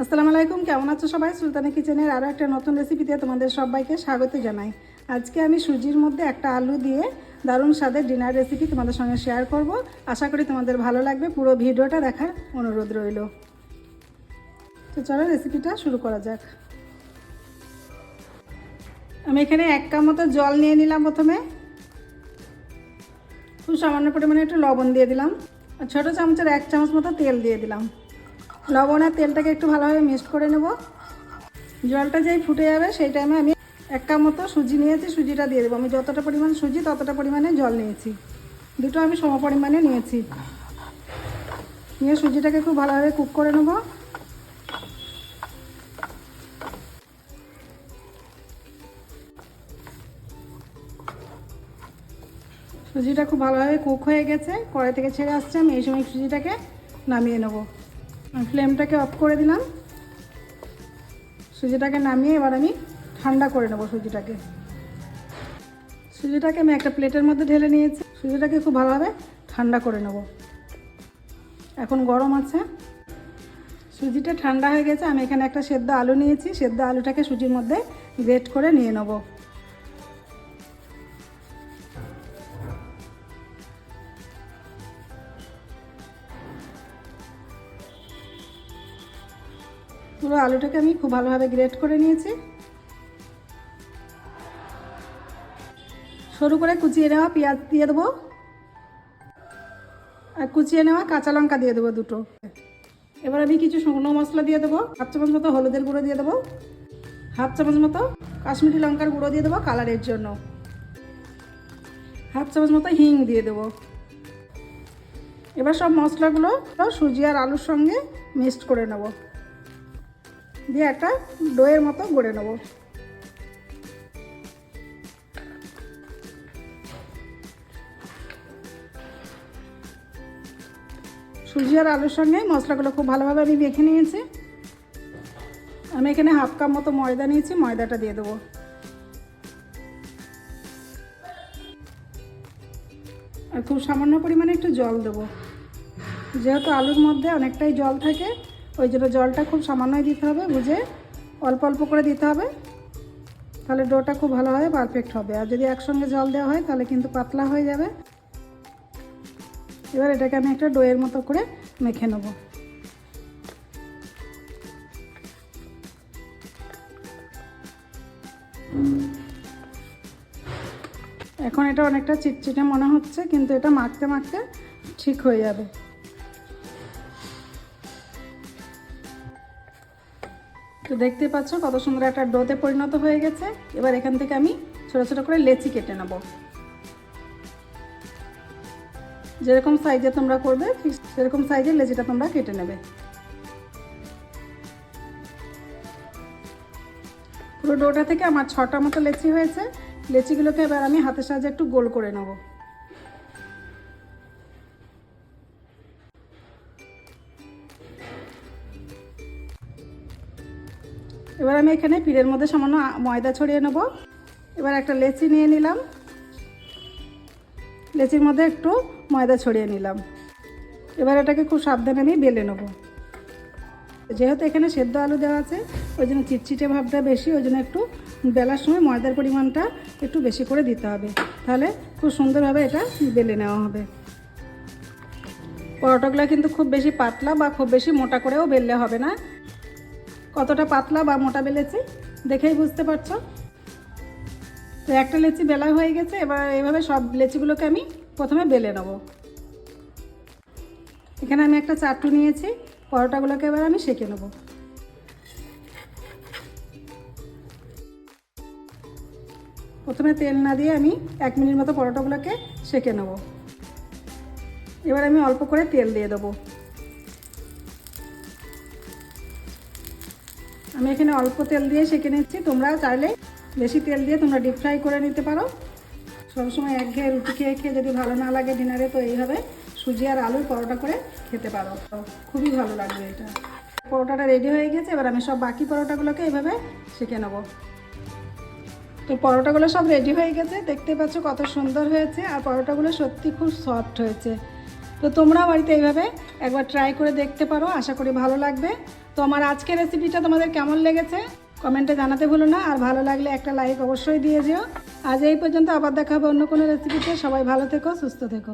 আসসালামু আলাইকুম, কেমন আছো সবাই? সুলতানি কিচেনের আরও একটা নতুন রেসিপিতে তোমাদের সবাইকে স্বাগত জানাই। আজকে আমি সুজির মধ্যে একটা আলু দিয়ে দারুণ স্বাদের ডিনার রেসিপি তোমাদের সঙ্গে শেয়ার করব। আশা করি তোমাদের ভালো লাগবে, পুরো ভিডিওটা দেখার অনুরোধ রইল। তো চলো রেসিপিটা শুরু করা যাক। আমি এখানে এক কাপ মতো জল নিয়ে নিলাম প্রথমে। খুব সামান্য পরিমাণে একটু লবণ দিয়ে দিলাম। আর ছোটো চামচের এক চামচ মতো তেল দিয়ে দিলাম। লবণ আর তেলটাকে একটু ভালোভাবে মিক্সড করে নেব। জলটা যেই ফুটে যাবে, সেই টাইমে আমি এক কাপ মতো সুজি নিয়েছি, সুজিটা দিয়ে দেবো। আমি যতটা পরিমাণ সুজি, ততটা পরিমাণে জল নিয়েছি। দুটো আমি সম পরিমাণে নিয়েছি। নিয়ে সুজিটাকে খুব ভালোভাবে কুক করে নেব। সুজিটা খুব ভালোভাবে কুক হয়ে গেছে। কড়াই থেকে ছেড়ে আসছে, আমি এই সময় সুজিটাকে নামিয়ে নেব। ফ্লেমটাকে অফ করে দিলাম। সুজিটাকে নামিয়ে এবার আমি ঠান্ডা করে নেব সুজিটাকে। সুজিটাকে আমি একটা প্লেটের মধ্যে ঢেলে নিয়েছি। সুজিটাকে খুব ভালোভাবে ঠান্ডা করে নেব। এখন গরম আছে। সুজিটা ঠান্ডা হয়ে গেছে। আমি এখানে একটা সেদ্ধ আলু নিয়েছি। সেদ্ধ আলুটাকে সুজির মধ্যে গ্রেট করে নিয়ে নেব। পুরো আলুটাকে আমি খুব ভালোভাবে গ্রেট করে নিয়েছি। সরু করে কুচিয়ে নেওয়া পেঁয়াজ দিয়ে দেবো। আর কুচিয়ে নেওয়া কাঁচা লঙ্কা দিয়ে দেবো দুটো। এবার আমি কিছু শুকনো মশলা দিয়ে দেবো। হাফ চামচ মতো হলুদের গুঁড়ো দিয়ে দেবো। হাফ চামচ মতো কাশ্মীরি লঙ্কার গুঁড়ো দিয়ে দেবো কালারের জন্য। হাফ চামচ মতো হিং দিয়ে দেবো। এবার সব মশলাগুলো সুজি আর আলুর সঙ্গে মিক্সড করে নেব। দিয়ে একটা ডোয়ের মতো গড়ে নেব। সুজি আর আলুর সঙ্গে মশলাগুলো খুব ভালোভাবে আমি মেখে নিয়েছি। আমি এখানে হাফ কাপ মতো ময়দা নিয়েছি, ময়দাটা দিয়ে দেবো। আর খুব সামান্য পরিমাণে একটু জল দেবো। যেহেতু আলুর মধ্যে অনেকটাই জল থাকে ওই জন্য জলটা খুব সামান্যই দিতে হবে, বুঝে? অল্প অল্প করে দিতে হবে। তাহলে ডোটা খুব ভালোভাবে পারফেক্ট হবে। আর যদি একসঙ্গে জল দেওয়া হয়, তাহলে কিন্তু পাতলা হয়ে যাবে। এবার এটাকে আমি একটা ডোয়ের মতো করে মেখে নেব। এখন এটা অনেকটা চিটচিটে মনে হচ্ছে, কিন্তু এটা মাখতে মাখতে ঠিক হয়ে যাবে। তো দেখতে পাচ্ছ কত সুন্দর একটা ডোতে পরিণত হয়ে গেছে। এবার এখান থেকে আমি ছোটো ছোটো করে লেচি কেটে নেব। যেরকম সাইজে তোমরা করবে, ঠিক সেরকম সাইজের লেচিটা তোমরা কেটে নেবে। পুরো ডোটা থেকে আমার ছটা মতো লেচি হয়েছে। লেচিগুলোকে এবার আমি হাতের সাহায্যে একটু গোল করে নেব। এবার আমি এখানে পিড়ের মধ্যে সামান্য ময়দা ছড়িয়ে নেব। এবার একটা লেচি নিয়ে নিলাম। লেচির মধ্যে একটু ময়দা ছড়িয়ে নিলাম। এবার এটাকে খুব সাবধানে আমি বেলে নেব। যেহেতু এখানে সেদ্ধ আলু দেওয়া আছে, ওই জন্য চিটচিটে ভাবটা বেশি, ওই জন্য একটু বেলার সময় ময়দার পরিমাণটা একটু বেশি করে দিতে হবে। তাহলে খুব সুন্দরভাবে এটা বেলে নেওয়া হবে। পরোটাগুলো কিন্তু খুব বেশি পাতলা বা খুব বেশি মোটা করেও বেললে হবে না। কতটা পাতলা বা মোটা বেলেছি দেখেই বুঝতে পারছ? তো একটা লেচি বেলা হয়ে গেছে, এবার এইভাবে সব লেচিগুলোকে আমি প্রথমে বেলে নেব। এখানে আমি একটা চাটু নিয়েছি, পরোটাগুলোকে এবার আমি সেঁকে নেব। প্রথমে তেল না দিয়ে আমি এক মিনিট মতো পরোটাগুলোকে সেঁকে নেব। এবার আমি অল্প করে তেল দিয়ে দেবো। আমি এখানে অল্প তেল দিয়ে সেঁকে নিচ্ছি। তোমরা চাইলে বেশি তেল দিয়ে তোমরা ডিপ ফ্রাই করে নিতে পারো। সবসময় এক ঘেয়ে রুটি খেয়ে খেয়ে যদি ভালো না লাগে ডিনারে তো এইভাবে সুজি আর আলুর পরোটা করে খেতে পারো। তো খুবই ভালো লাগবে এটা। পরোটাটা রেডি হয়ে গেছে, এবার আমি সব বাকি পরোটাগুলোকে এইভাবে শিখে নেব। তো পরোটাগুলো সব রেডি হয়ে গেছে, দেখতে পাচ্ছ কত সুন্দর হয়েছে, আর পরোটাগুলো সত্যি খুব সফট হয়েছে। তো তোমরাও বাড়িতে এইভাবে একবার ট্রাই করে দেখতে পারো, আশা করি ভালো লাগবে। তো আমার আজকের রেসিপিটা তোমাদের কেমন লেগেছে? কমেন্টে জানাতে ভুলো না, আর ভালো লাগলে একটা লাইক অবশ্যই দিয়ে যেও। আজ এই পর্যন্ত আবার দেখাবো অন্য কোনো রেসিপিতে সবাই ভালো থেকো, সুস্থ থেকো।